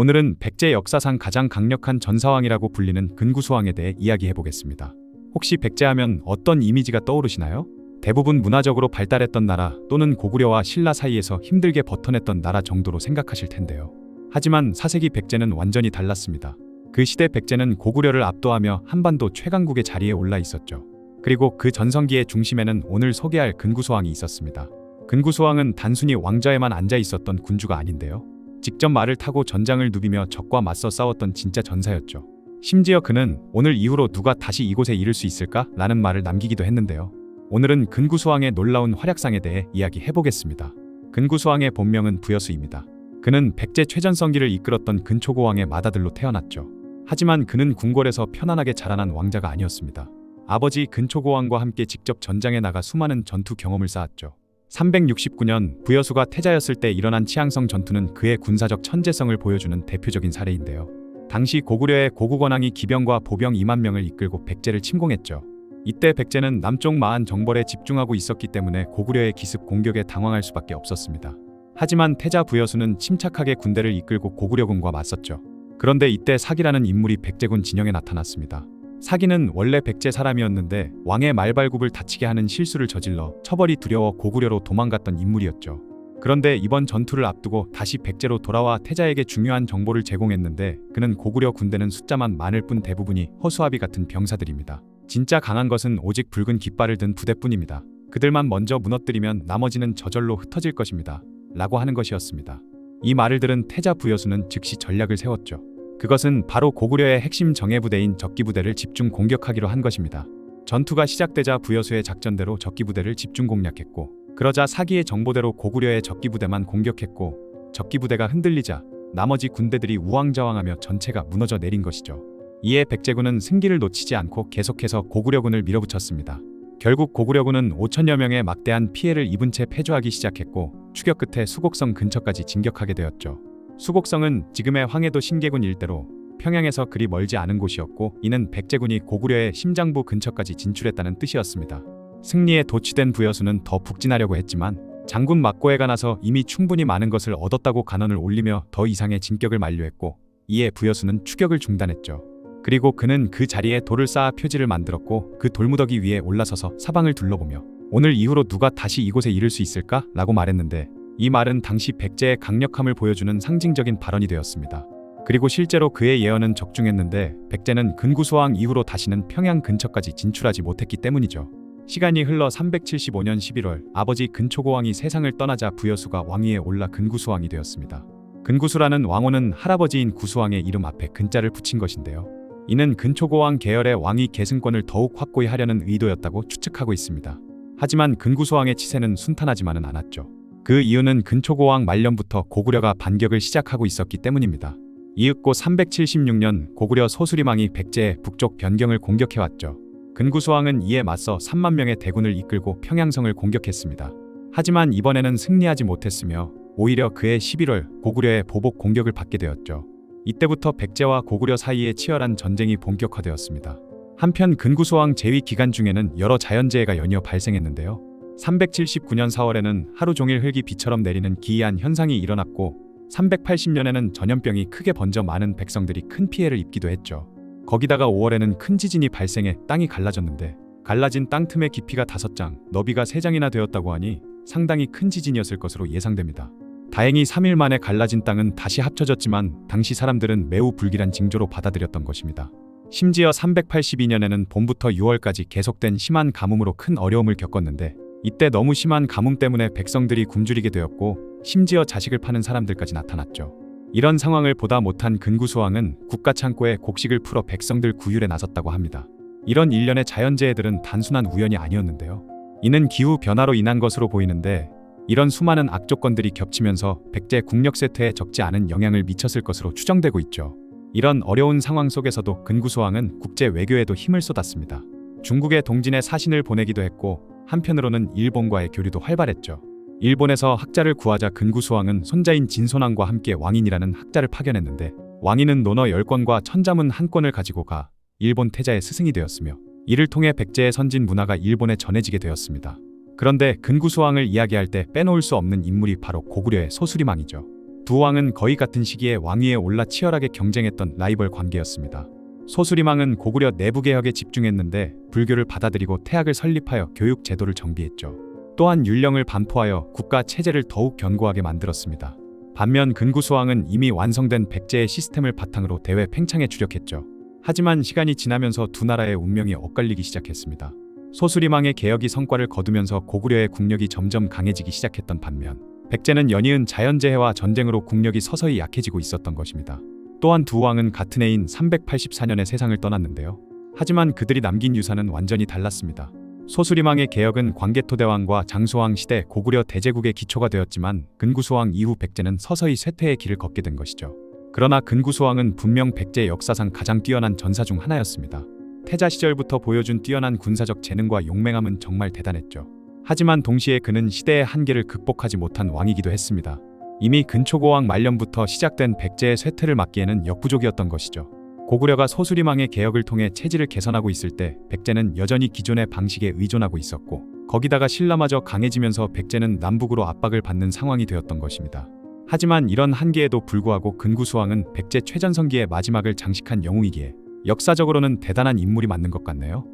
오늘은 백제 역사상 가장 강력한 전사왕이라고 불리는 근구수왕에 대해 이야기해 보겠습니다. 혹시 백제하면 어떤 이미지가 떠오르시나요? 대부분 문화적으로 발달했던 나라 또는 고구려와 신라 사이에서 힘들게 버텨냈던 나라 정도로 생각하실 텐데요. 하지만 사세기 백제는 완전히 달랐습니다. 그 시대 백제는 고구려를 압도하며 한반도 최강국의 자리에 올라 있었죠. 그리고 그 전성기의 중심에는 오늘 소개할 근구수왕이 있었습니다. 근구수왕은 단순히 왕좌에만 앉아 있었던 군주가 아닌데요. 직접 말을 타고 전장을 누비며 적과 맞서 싸웠던 진짜 전사였죠. 심지어 그는 오늘 이후로 누가 다시 이곳에 이를 수 있을까? 라는 말을 남기기도 했는데요. 오늘은 근구수왕의 놀라운 활약상에 대해 이야기해 보겠습니다. 근구수왕의 본명은 부여수입니다. 그는 백제 최전성기를 이끌었던 근초고왕의 맏아들로 태어났죠. 하지만 그는 궁궐에서 편안하게 자라난 왕자가 아니었습니다. 아버지 근초고왕과 함께 직접 전장에 나가 수많은 전투 경험을 쌓았죠. 369년 부여수가 태자였을 때 일어난 치앙성 전투는 그의 군사적 천재성을 보여주는 대표적인 사례인데요. 당시 고구려의 고구권왕이 기병과 보병 2만 명을 이끌고 백제를 침공했죠. 이때 백제는 남쪽 마한 정벌에 집중하고 있었기 때문에 고구려의 기습 공격에 당황할 수밖에 없었습니다. 하지만 태자 부여수는 침착하게 군대를 이끌고 고구려군과 맞섰죠. 그런데 이때 사기라는 인물이 백제군 진영에 나타났습니다. 사기는 원래 백제 사람이었는데 왕의 말발굽을 다치게 하는 실수를 저질러 처벌이 두려워 고구려로 도망갔던 인물이었죠. 그런데 이번 전투를 앞두고 다시 백제로 돌아와 태자에게 중요한 정보를 제공했는데 그는 고구려 군대는 숫자만 많을 뿐 대부분이 허수아비 같은 병사들입니다. 진짜 강한 것은 오직 붉은 깃발을 든 부대뿐입니다. 그들만 먼저 무너뜨리면 나머지는 저절로 흩어질 것입니다. 라고 하는 것이었습니다. 이 말을 들은 태자 부여수는 즉시 전략을 세웠죠. 그것은 바로 고구려의 핵심 정예부대인 적기부대를 집중 공격하기로 한 것입니다. 전투가 시작되자 부여수의 작전대로 적기부대를 집중 공략했고 그러자 사기의 정보대로 고구려의 적기부대만 공격했고 적기부대가 흔들리자 나머지 군대들이 우왕좌왕하며 전체가 무너져 내린 것이죠. 이에 백제군은 승기를 놓치지 않고 계속해서 고구려군을 밀어붙였습니다. 결국 고구려군은 5천여 명의 막대한 피해를 입은 채 패주하기 시작했고 추격 끝에 수곡성 근처까지 진격하게 되었죠. 수곡성은 지금의 황해도 신계군 일대로 평양에서 그리 멀지 않은 곳이었고 이는 백제군이 고구려의 심장부 근처까지 진출했다는 뜻이었습니다. 승리에 도취된 부여수는 더 북진하려고 했지만 장군 막고해가 나서 이미 충분히 많은 것을 얻었다고 간언을 올리며 더 이상의 진격을 만료했고 이에 부여수는 추격을 중단했죠. 그리고 그는 그 자리에 돌을 쌓아 표지를 만들었고 그 돌무더기 위에 올라서서 사방을 둘러보며 오늘 이후로 누가 다시 이곳에 이를 수 있을까? 라고 말했는데 이 말은 당시 백제의 강력함을 보여주는 상징적인 발언이 되었습니다. 그리고 실제로 그의 예언은 적중했는데 백제는 근구소왕 이후로 다시는 평양 근처까지 진출하지 못했기 때문이죠. 시간이 흘러 375년 11월 아버지 근초고왕이 세상을 떠나자 부여수가 왕위에 올라 근구수왕이 되었습니다. 근구수라는 왕호는 할아버지인 구수왕의 이름 앞에 근자를 붙인 것인데요. 이는 근초고왕 계열의 왕위 계승권을 더욱 확고히 하려는 의도였다고 추측하고 있습니다. 하지만 근구수왕의 치세는 순탄하지만은 않았죠. 그 이유는 근초고왕 말년부터 고구려가 반격을 시작하고 있었기 때문입니다. 이윽고 376년 고구려 소수리망이 백제의 북쪽 변경을 공격해왔죠. 근구수왕은 이에 맞서 3만 명의 대군을 이끌고 평양성을 공격했습니다. 하지만 이번에는 승리하지 못했으며 오히려 그해 11월 고구려의 보복 공격을 받게 되었죠. 이때부터 백제와 고구려 사이에 치열한 전쟁이 본격화되었습니다. 한편 근구수왕 재위 기간 중에는 여러 자연재해가 연이어 발생했는데요. 379년 4월에는 하루 종일 흙이 비처럼 내리는 기이한 현상이 일어났고 380년에는 전염병이 크게 번져 많은 백성들이 큰 피해를 입기도 했죠. 거기다가 5월에는 큰 지진이 발생해 땅이 갈라졌는데 갈라진 땅 틈의 깊이가 5장, 너비가 3장이나 되었다고 하니 상당히 큰 지진이었을 것으로 예상됩니다. 다행히 3일 만에 갈라진 땅은 다시 합쳐졌지만 당시 사람들은 매우 불길한 징조로 받아들였던 것입니다. 심지어 382년에는 봄부터 6월까지 계속된 심한 가뭄으로 큰 어려움을 겪었는데 이때 너무 심한 가뭄 때문에 백성들이 굶주리게 되었고 심지어 자식을 파는 사람들까지 나타났죠. 이런 상황을 보다 못한 근구수왕은 국가 창고에 곡식을 풀어 백성들 구휼에 나섰다고 합니다. 이런 일련의 자연재해들은 단순한 우연이 아니었는데요. 이는 기후 변화로 인한 것으로 보이는데 이런 수많은 악조건들이 겹치면서 백제 국력 세트에 적지 않은 영향을 미쳤을 것으로 추정되고 있죠. 이런 어려운 상황 속에서도 근구수왕은 국제 외교에도 힘을 쏟았습니다. 중국에 동진의 사신을 보내기도 했고 한편으로는 일본과의 교류도 활발했죠. 일본에서 학자를 구하자 근구수왕은 손자인 진손왕과 함께 왕인이라는 학자를 파견했는데 왕인은 논어 10권과 천자문 한 권을 가지고 가 일본 태자의 스승이 되었으며 이를 통해 백제의 선진 문화가 일본에 전해지게 되었습니다. 그런데 근구수왕을 이야기할 때 빼놓을 수 없는 인물이 바로 고구려의 소수리망이죠. 두 왕은 거의 같은 시기에 왕위에 올라 치열하게 경쟁했던 라이벌 관계였습니다. 소수리망은 고구려 내부 개혁에 집중했는데 불교를 받아들이고 태학을 설립하여 교육 제도를 정비했죠. 또한 율령을 반포하여 국가 체제를 더욱 견고하게 만들었습니다. 반면 근구수왕은 이미 완성된 백제의 시스템을 바탕으로 대외 팽창에 주력했죠. 하지만 시간이 지나면서 두 나라의 운명이 엇갈리기 시작했습니다. 소수리망의 개혁이 성과를 거두면서 고구려의 국력이 점점 강해지기 시작했던 반면 백제는 연이은 자연재해와 전쟁으로 국력이 서서히 약해지고 있었던 것입니다. 또한 두 왕은 같은 해인 384년에 세상을 떠났는데요. 하지만 그들이 남긴 유산은 완전히 달랐습니다. 소수리망의 개혁은 광개토대왕과 장수왕 시대 고구려 대제국의 기초가 되었지만 근구수왕 이후 백제는 서서히 쇠퇴의 길을 걷게 된 것이죠. 그러나 근구수왕은 분명 백제 역사상 가장 뛰어난 전사 중 하나였습니다. 태자 시절부터 보여준 뛰어난 군사적 재능과 용맹함은 정말 대단했죠. 하지만 동시에 그는 시대의 한계를 극복하지 못한 왕이기도 했습니다. 이미 근초고왕 말년부터 시작된 백제의 쇠퇴를 막기에는 역부족이었던 것이죠. 고구려가 소수리망의 개혁을 통해 체질을 개선하고 있을 때 백제는 여전히 기존의 방식에 의존하고 있었고 거기다가 신라마저 강해지면서 백제는 남북으로 압박을 받는 상황이 되었던 것입니다. 하지만 이런 한계에도 불구하고 근구수왕은 백제 최전성기의 마지막을 장식한 영웅이기에 역사적으로는 대단한 인물이 맞는 것 같네요.